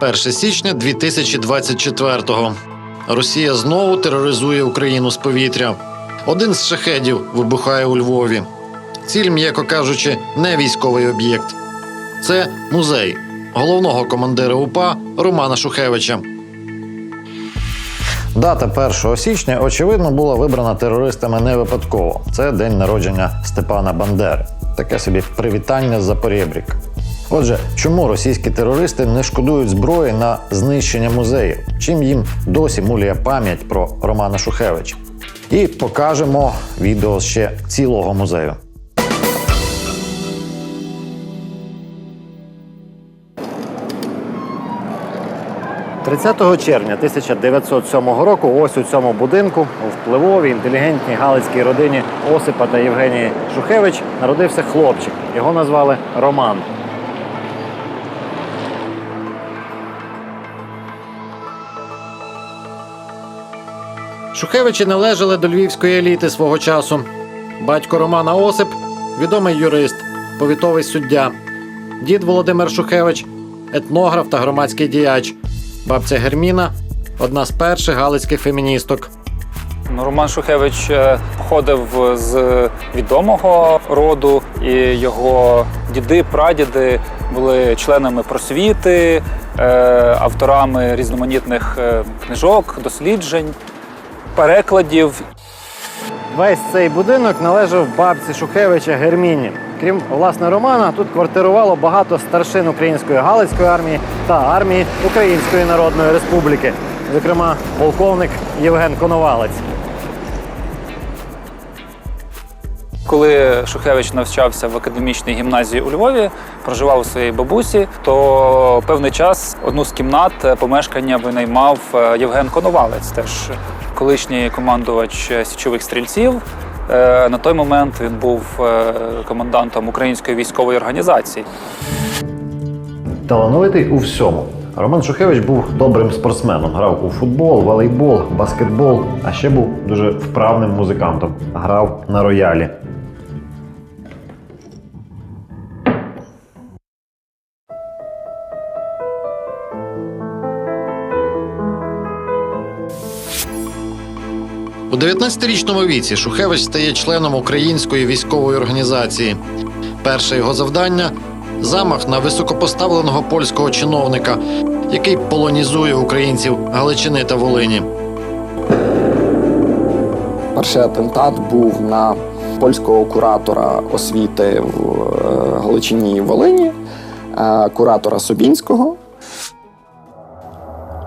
1 січня 2024-го. Росія знову тероризує Україну з повітря. Один з шахедів вибухає у Львові. Ціль, м'яко кажучи, не військовий об'єкт. Це музей головного командира УПА Романа Шухевича. Дата 1 січня, очевидно, була вибрана терористами не випадково. Це день народження Степана Бандери. Таке собі привітання за порєбрік. Отже, чому російські терористи не шкодують зброї на знищення музеїв? Чим їм досі мулює пам'ять про Романа Шухевича? І покажемо відео ще цілого музею. – 30 червня 1907 року ось у цьому будинку у впливовій інтелігентній галицькій родині Осипа та Євгенії Шухевич народився хлопчик. Його назвали Роман. Шухевичі належали до львівської еліти свого часу. Батько Романа Осип відомий юрист, повітовий суддя. Дід Володимир Шухевич етнограф та громадський діяч. Бабця Герміна одна з перших галицьких феміністок. Роман Шухевич е, походив з відомого роду, і його діди, прадіди були членами просвіти, е, авторами різноманітних е, книжок, досліджень, перекладів. Весь цей будинок належав бабці Шухевича Герміні. Крім власне Романа, тут квартирувало багато старшин української галицької армії та армії Української Народної Республіки, зокрема полковник Євген Коновалець. Коли Шухевич навчався в академічній гімназії у Львові, проживав у своїй бабусі, то певний час одну з кімнат е, помешкання винаймав е, Євген Коновалець, теж колишній командувач е, січових стрільців. Е, На той момент він був командантом комендантом української військової організації. Талановитий у всьому. Роман Шухевич був добрим спортсменом. Грав у футбол, волейбол, баскетбол, а ще був дуже вправним музикантом. Грав на роялі. У 19-річному віці Шухевич стає членом української військової організації. Перше його завдання замах на високопоставленого польського чиновника, який полонізує українців Галичини та Волині. Перший атентат був на польського куратора освіти в е, Галичині і Волині, е, куратора Собінського.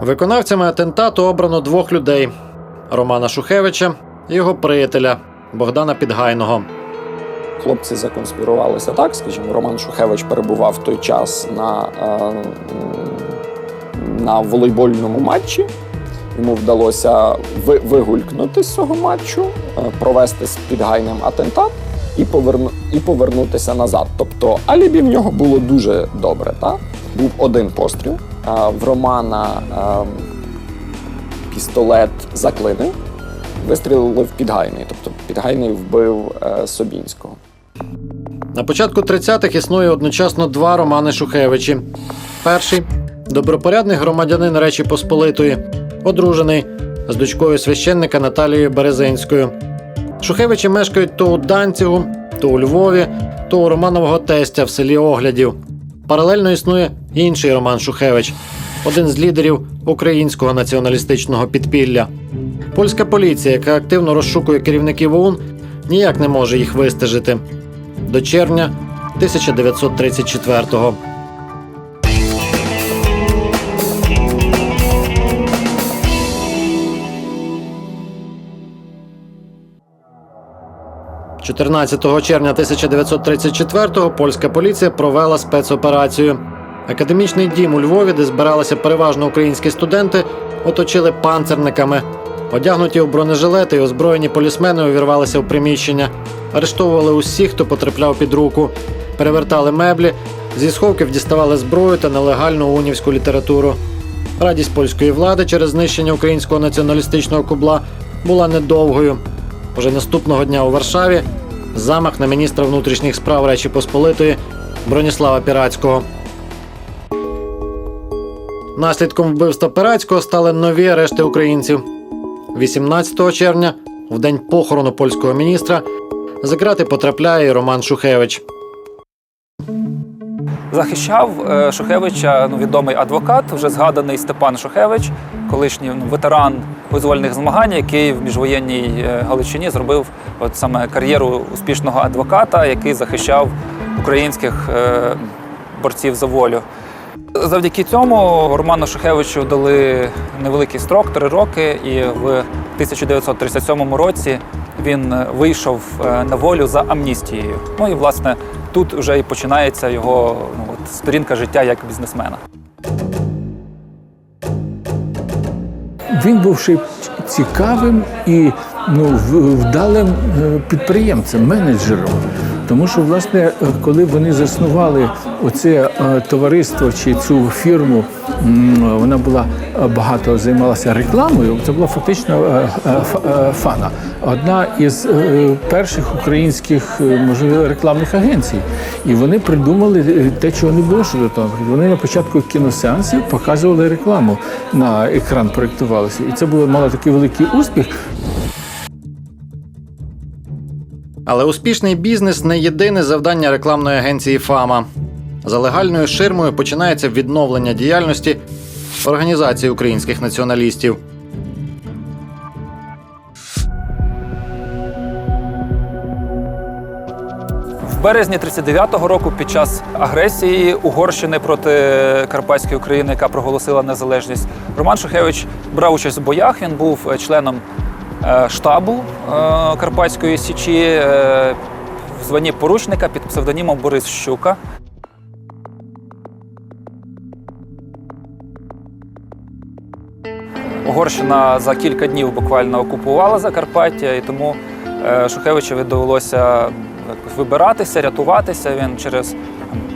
Виконавцями атентату обрано двох людей: Романа Шухевича і його приятеля Богдана Підгайного. Хлопці законспірувалися так, скажімо, Роман Шухевич перебував в той час на, е, на волейбольному матчі. Йому вдалося ви- вигулькнути з цього матчу, е, провести з підгайним атентат і, поверну, і повернутися назад. Тобто алібі в нього було дуже добре. Так? Був один постріл. В Романа е, пістолет вистрілили в підгайний. Тобто підгайний вбив е, Собінського. На початку 30-х існує одночасно два Романи Шухевичі. Перший добропорядний громадянин Речі Посполитої, одружений з дочкою священника Наталією Березинською. Шухевичі мешкають то у Данцігу, то у Львові, то у Романового тестя в селі Оглядів. Паралельно існує інший Роман Шухевич, один з лідерів українського націоналістичного підпілля. Польська поліція, яка активно розшукує керівників ОУН, ніяк не може їх вистежити до червня 1934-го. – 14 червня 1934-го польська поліція провела спецоперацію. Академічний дім у Львові, де збиралися переважно українські студенти, оточили панцерниками. Одягнуті у бронежилети і озброєні полісмени увірвалися в приміщення, арештовували усіх, хто потрапляв під руку, перевертали меблі, зі сховків діставали зброю та нелегальну унівську літературу. Радість польської влади через знищення українського націоналістичного кубла була недовгою. Уже наступного дня у Варшаві замах на міністра внутрішніх справ Речі Посполитої Броніслава Пірацького. Наслідком вбивства Пирацького стали нові арешти українців. 18 червня, в день похорону польського міністра, за крати потрапляє Роман Шухевич. Захищав е, Шухевича ну, відомий адвокат, вже згаданий Степан Шухевич, колишній ну, ветеран визвольних змагань, який в міжвоєнній е, Галичині зробив от саме кар'єру успішного адвоката, який захищав українських е, борців за волю. Завдяки цьому Роману Шухевичу дали невеликий строк три роки, і в 1937 році він е, вийшов на волю за амністією. Ну і власне тут вже і починається його ну, от, сторінка життя як бізнесмена. Він був ще цікавим і ну, вдалим е, підприємцем, менеджером. Тому що, власне, коли вони заснували оце е, товариство чи цю фірму, вона була е, багато займалася рекламою. Це була фактично е, фана. Одна із перших українських можливо рекламних агенцій. І вони придумали те, чого не було ще до того. Вони на початку кіносеансів показували рекламу на екран, проєктувалося. І це було мало такий великий успіх. Але успішний бізнес не єдине завдання рекламної агенції Фама. За легальною ширмою починається відновлення діяльності організації українських націоналістів. В березні 39-го року, під час агресії Угорщини проти Карпатської України, яка проголосила незалежність, Роман Шухевич брав участь у боях. Він був членом штабу е, Карпатської січі е, в званні поручника під псевдонімом Борис Щука. Угорщина за кілька днів буквально окупувала Закарпаття, і тому е, Шухевичеві довелося вибиратися, рятуватися. Він через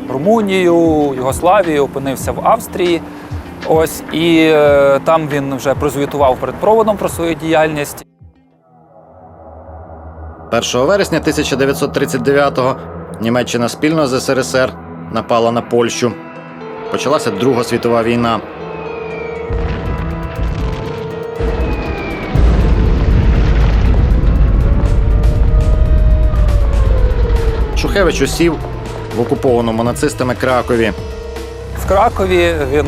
Румунію, Югославію опинився в Австрії. Ось і е, там він вже прозвітував перед проводом про свою діяльність. 1 вересня 1939-го Німеччина спільно з СРСР напала на Польщу. Почалася Друга світова війна. Шухевич усів в окупованому нацистами Кракові. В Кракові він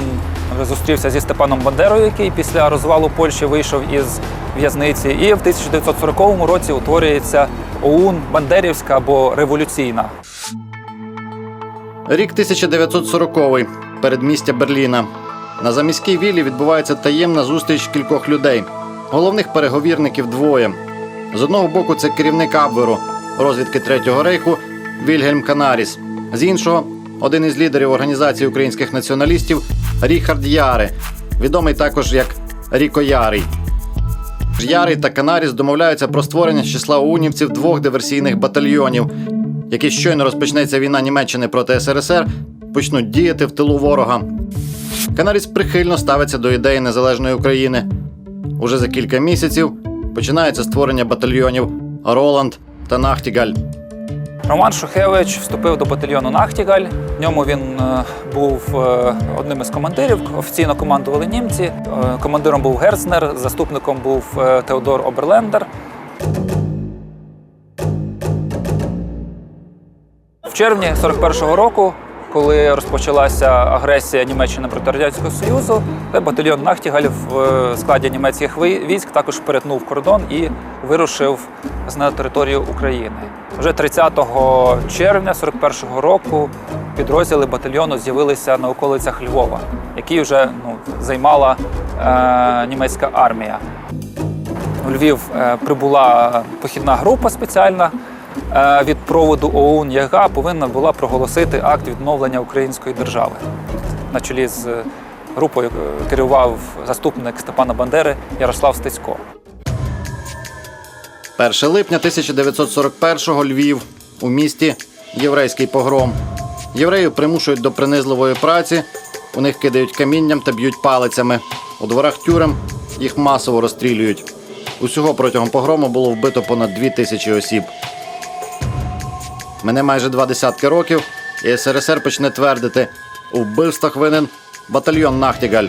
зустрівся зі Степаном Бандерою, який після розвалу Польщі вийшов із в'язниці. І в 1940 році утворюється ОУН Бандерівська або революційна. Рік 1940-й. Передмістя Берліна. На заміській віллі відбувається таємна зустріч кількох людей. Головних переговірників двоє. З одного боку, це керівник Абверу розвідки Третього рейху Вільгельм Канаріс. З іншого, один із лідерів організації українських націоналістів Ріхард Яре, відомий також як Ріко Ярий. Ярий та Канаріс домовляються про створення з числа унівців двох диверсійних батальйонів, які щойно розпочнеться війна Німеччини проти СРСР, почнуть діяти в тилу ворога. Канаріс прихильно ставиться до ідеї незалежної України. Уже за кілька місяців починається створення батальйонів Роланд та Нахтігаль. Роман Шухевич вступив до батальйону Нахтігаль. В ньому він е, був е, одним із командирів. Офіційно командували німці. Е, Командиром був Герцнер, заступником був Теодор Оберлендер. В червні 41-го року, коли розпочалася агресія Німеччини проти Радянського Союзу, батальйон Нахтігаль в е, складі німецьких військ також перетнув кордон і вирушив на територію України. Вже 30 червня 41-го року підрозділи батальйону з'явилися на околицях Львова, які вже ну, займала е, німецька армія. У Львів е, прибула похідна група спеціальна е, від проводу ОУН, яка повинна була проголосити акт відновлення української держави. На чолі з е, групою е, керував заступник Степана Бандери Ярослав Стецько. 1 липня 1941-го Львів у місті єврейський погром. Євреїв примушують до принизливої праці, у них кидають камінням та б'ють палицями. У дворах тюрем їх масово розстрілюють. Усього протягом погрому було вбито понад дві тисячі осіб. Мене майже два десятки років, і СРСР почне твердити: у вбивствах винен батальйон Нахтігаль.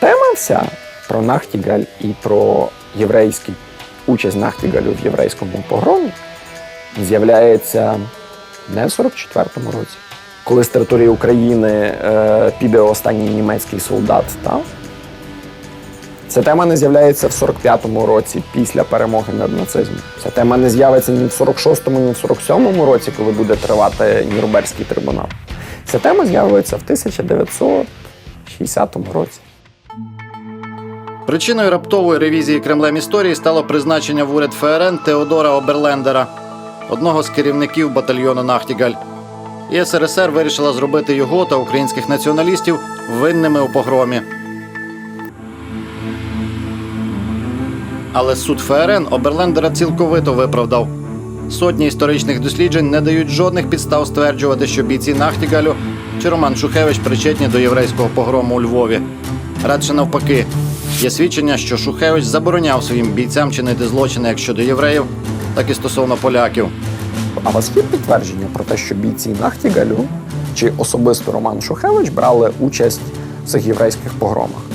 Тема вся про Нахтігаль і про єврейський участь Нахтігалю в єврейському погромі з'являється не в 44-му році, коли з території України е, піде останній німецький солдат. Та? Ця тема не з'являється в 45-му році після перемоги над нацизмом. Ця тема не з'явиться ні в 46-му, ні в 47-му році, коли буде тривати Нюрнберзький трибунал. Ця тема з'явиться в 1960 році. Причиною раптової ревізії Кремлем історії стало призначення в уряд ФРН Теодора Оберлендера, одного з керівників батальйону Нахтігаль. І СРСР вирішила зробити його та українських націоналістів винними у погромі. Але суд ФРН Оберлендера цілковито виправдав. Сотні історичних досліджень не дають жодних підстав стверджувати, що бійці Нахтігалю чи Роман Шухевич причетні до єврейського погрому у Львові. Радше навпаки, є свідчення, що Шухевич забороняв своїм бійцям чинити злочини як щодо євреїв, так і стосовно поляків. А вас є підтвердження про те, що бійці Нахтігалю чи особисто Роман Шухевич брали участь в цих єврейських погромах?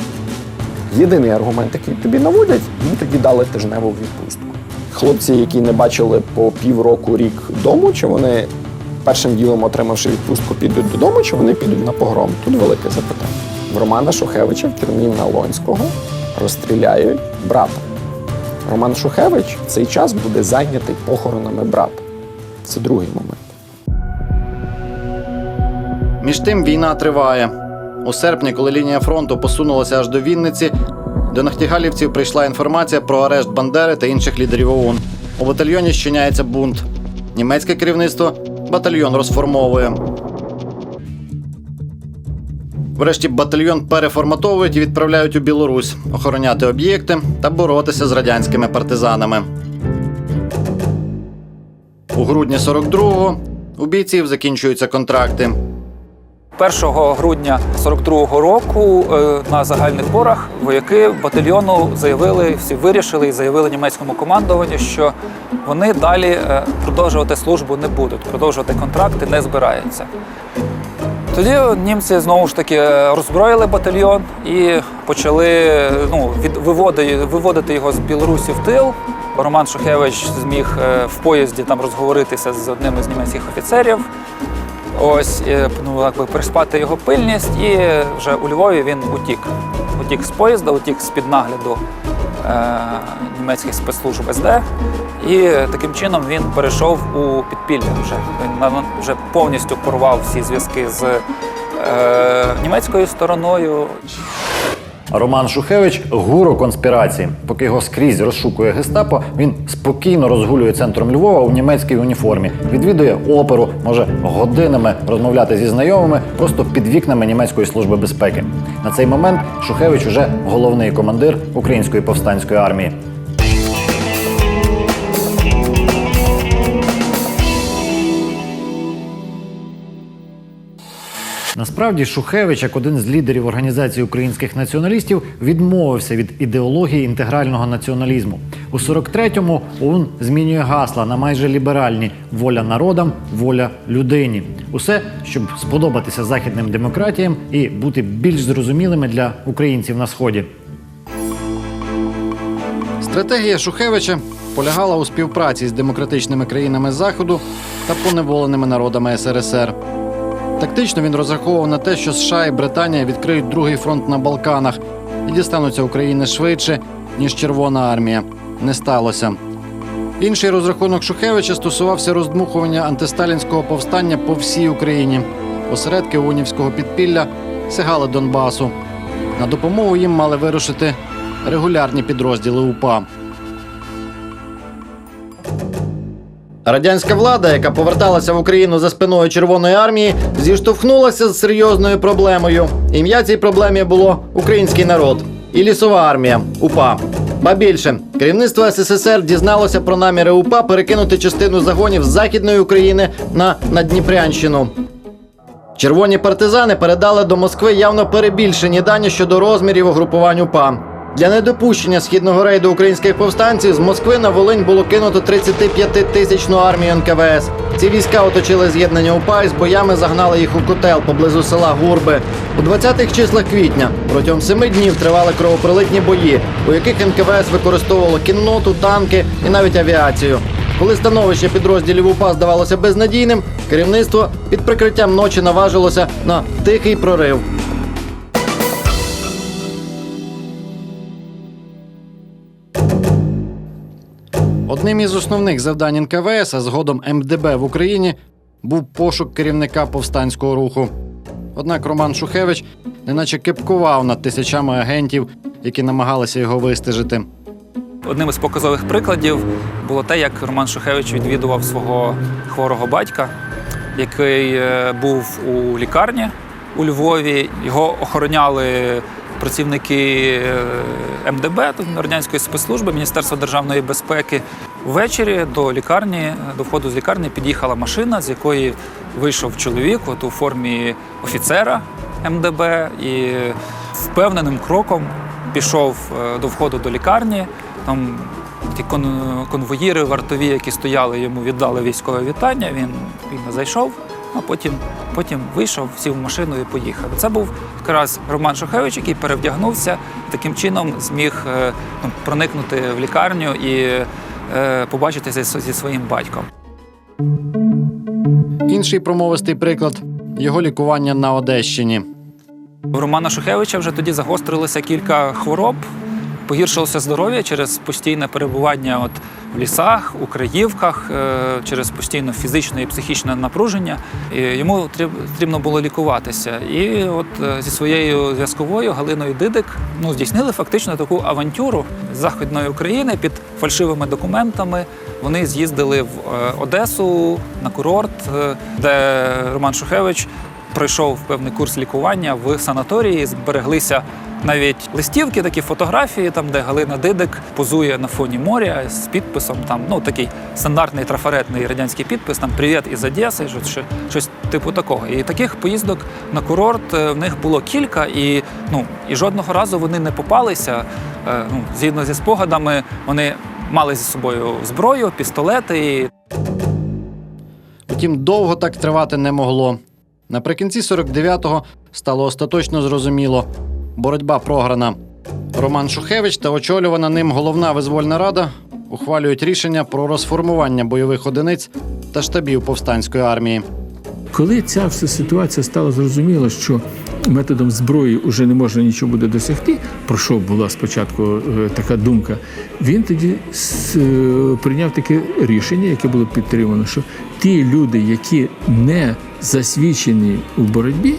Єдиний аргумент, який тобі наводять, їм тоді дали тижневу відпустку. Хлопці, які не бачили по півроку рік дому, чи вони першим ділом, отримавши відпустку, підуть додому, чи вони підуть на погром? Тут велике запитання. В Романа Шухевича в тюрмі Налонського розстріляють брата. Роман Шухевич в цей час буде зайнятий похоронами брата. Це другий момент. Між тим війна триває. У серпні, коли лінія фронту посунулася аж до Вінниці, до нахтігалівців прийшла інформація про арешт Бандери та інших лідерів ОУН. У батальйоні щиняється бунт. Німецьке керівництво батальйон розформовує. Врешті батальйон переформатовують і відправляють у Білорусь охороняти об'єкти та боротися з радянськими партизанами. У грудні 42-го у бійців закінчуються контракти. 1 грудня 42-го року е, на загальних зборах вояки батальйону заявили, всі вирішили і заявили німецькому командуванню, що вони далі е, продовжувати службу не будуть, продовжувати контракти не збираються. Тоді німці знову ж таки е, роззброїли батальйон і почали ну, від, виводи, виводити його з Білорусі в тил. Роман Шухевич зміг в поїзді там розговоритися з одним із німецьких офіцерів. Ось е, ну, якби приспати його пильність, і вже у Львові він утік. Утік з поїзда, утік з-під нагляду е, німецьких спецслужб СД. І таким чином він перейшов у підпілля вже. Він вже повністю порвав всі зв'язки з е, німецькою стороною. Роман Шухевич гуру конспірації. Поки його скрізь розшукує гестапо, він спокійно розгулює центром Львова у німецькій уніформі, відвідує оперу, може годинами розмовляти зі знайомими просто під вікнами німецької служби безпеки. На цей момент Шухевич уже головний командир української повстанської армії. Насправді Шухевич, як один з лідерів організації українських націоналістів, відмовився від ідеології інтегрального націоналізму. У 43-му ОУН змінює гасла на майже ліберальні воля народам, воля людині. Усе, щоб сподобатися західним демократіям і бути більш зрозумілими для українців на сході. Стратегія Шухевича полягала у співпраці з демократичними країнами Заходу та поневоленими народами СРСР. Тактично він розраховував на те, що США і Британія відкриють другий фронт на Балканах і дістануться України швидше, ніж Червона армія. Не сталося. Інший розрахунок Шухевича стосувався роздмухування антисталінського повстання по всій Україні. Осередки унівського підпілля сягали Донбасу. На допомогу їм мали вирушити регулярні підрозділи УПА. Радянська влада, яка поверталася в Україну за спиною Червоної армії, зіштовхнулася з серйозною проблемою. Ім'я цій проблемі було український народ і лісова армія УПА. Ба більше керівництво СССР дізналося про наміри УПА перекинути частину загонів з західної України на Надніпрянщину. Червоні партизани передали до Москви явно перебільшені дані щодо розмірів угрупувань УПА. Для недопущення східного рейду українських повстанців з Москви на Волинь було кинуто 35-тисячну армію НКВС. Ці війська оточили з'єднання УПА і з боями загнали їх у котел поблизу села Гурби. У 20-х числах квітня протягом семи днів тривали кровопролитні бої, у яких НКВС використовувало кінноту, танки і навіть авіацію. Коли становище підрозділів УПА здавалося безнадійним, керівництво під прикриттям ночі наважилося на тихий прорив. Одним із основних завдань НКВС, а згодом МДБ в Україні, був пошук керівника повстанського руху. Однак Роман Шухевич неначе кепкував над тисячами агентів, які намагалися його вистежити. Одним із показових прикладів було те, як Роман Шухевич відвідував свого хворого батька, який е, був у лікарні у Львові. Його охороняли працівники е, МДБ, радянської спецслужби, Міністерства державної безпеки. Ввечері до лікарні, до входу з лікарні під'їхала машина, з якої вийшов чоловік от у формі офіцера МДБ і впевненим кроком пішов е, до входу до лікарні. Там ті кон- конвоїри вартові, які стояли, йому віддали військове вітання. Він, він зайшов, а потім, потім вийшов, сів в машину і поїхав. Це був якраз Роман Шухевич, який перевдягнувся таким чином зміг е, ну, проникнути в лікарню і е, побачитися зі, зі своїм батьком. Інший промовистий приклад його лікування на Одещині. У Романа Шухевича вже тоді загострилося кілька хвороб. Погіршилося здоров'я через постійне перебування от в лісах, у краївках, е, через постійне фізичне і психічне напруження. І йому потрібно було лікуватися. І от е, зі своєю зв'язковою Галиною Дидик ну, здійснили фактично таку авантюру з Західної України під фальшивими документами. Вони з'їздили в е, Одесу на курорт, де Роман Шухевич пройшов певний курс лікування в санаторії. Збереглися навіть листівки, такі фотографії, там де Галина Дидик позує на фоні моря з підписом. Там ну такий стандартний трафаретний радянський підпис. Там Привіт із Одеси, що- що- щось типу такого. І таких поїздок на курорт е, в них було кілька, і ну і жодного разу вони не попалися. Е, Ну, згідно зі спогадами, вони мали зі собою зброю, пістолети. Втім, довго так тривати не могло. Наприкінці 49-го стало остаточно зрозуміло. Боротьба програна. Роман Шухевич та очолювана ним головна визвольна рада ухвалюють рішення про розформування бойових одиниць та штабів повстанської армії. Коли ця вся ситуація стала зрозуміло, що методом зброї вже не можна нічого буде досягти, про що була спочатку е, така думка, він тоді е, прийняв таке рішення, яке було підтримано, що ті люди, які не засвідчені у боротьбі,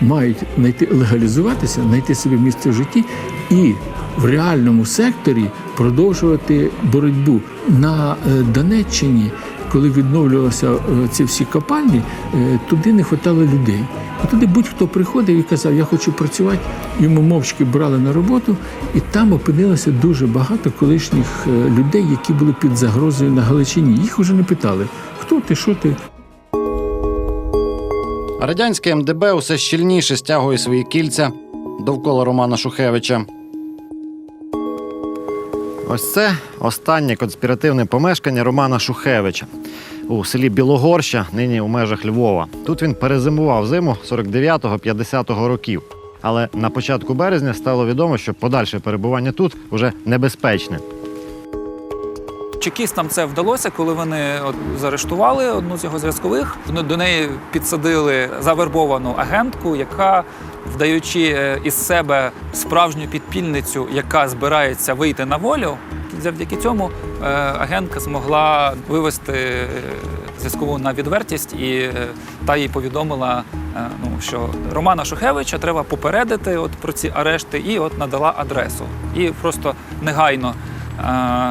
мають знайти легалізуватися, знайти собі місце в житті і в реальному секторі продовжувати боротьбу на е, Донеччині коли відновлювалися е, ці всі копальні, е, туди не вистачало людей. І туди будь-хто приходив і казав, я хочу працювати. Йому мовчки брали на роботу, і там опинилося дуже багато колишніх людей, які були під загрозою на Галичині. Їх вже не питали, хто ти, що ти. Радянське МДБ усе щільніше стягує свої кільця довкола Романа Шухевича. Ось це останнє конспіративне помешкання Романа Шухевича у селі Білогорща, нині у межах Львова. Тут він перезимував зиму 49-50 років. Але на початку березня стало відомо, що подальше перебування тут вже небезпечне. Чекістам це вдалося, коли вони от заарештували одну з його зв'язкових. Вони до неї підсадили завербовану агентку, яка, вдаючи е, із себе справжню підпільницю, яка збирається вийти на волю. Завдяки цьому е, агентка змогла вивести е, зв'язкову на відвертість, і та їй повідомила, ну, що Романа Шухевича треба попередити от про ці арешти, і от надала адресу. І просто негайно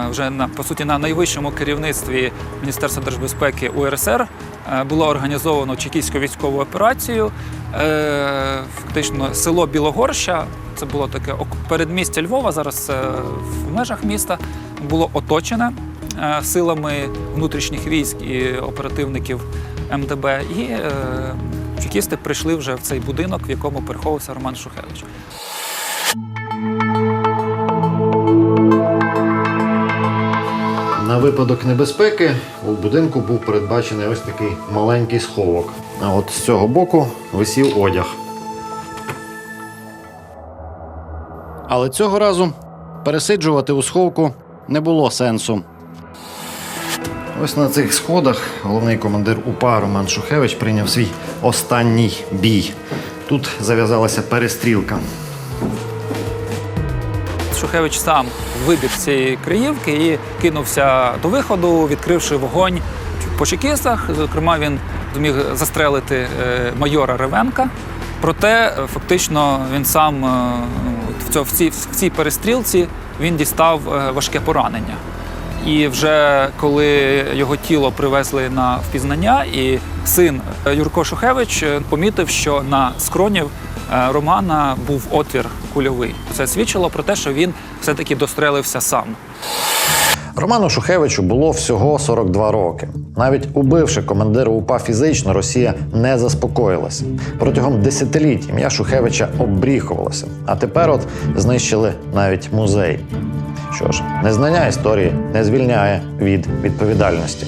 вже на по суті на найвищому керівництві Міністерства держбезпеки УРСР е, було організовано чекійську військову операцію. Е, Фактично село Білогорща, це було таке передмістя Львова, зараз в межах міста, було оточене е, силами внутрішніх військ і оперативників МДБ. І чекісти прийшли вже в цей будинок, в якому переховувався Роман Шухевич. На випадок небезпеки у будинку був передбачений ось такий маленький сховок. А от з цього боку висів одяг. Але цього разу пересиджувати у сховку не було сенсу. Ось на цих сходах головний командир УПА Роман Шухевич прийняв свій останній бій. Тут зав'язалася перестрілка. Шухевич сам вибіг з цієї криївки і кинувся до виходу, відкривши вогонь по чекістах. Зокрема, він зміг застрелити е, майора Ревенка. Проте, фактично, він сам е, в цій, в цій перестрілці він дістав е, важке поранення. І вже коли його тіло привезли на впізнання, і син Юрко Шухевич помітив, що на скроні е, Романа був отвір кульовий. Це свідчило про те, що він все-таки дострелився сам. Роману Шухевичу було всього 42 роки. Навіть убивши командира УПА фізично, Росія не заспокоїлася. Протягом десятиліть ім'я Шухевича обріхувалося. А тепер от знищили навіть музей. Що ж, незнання історії не звільняє від відповідальності.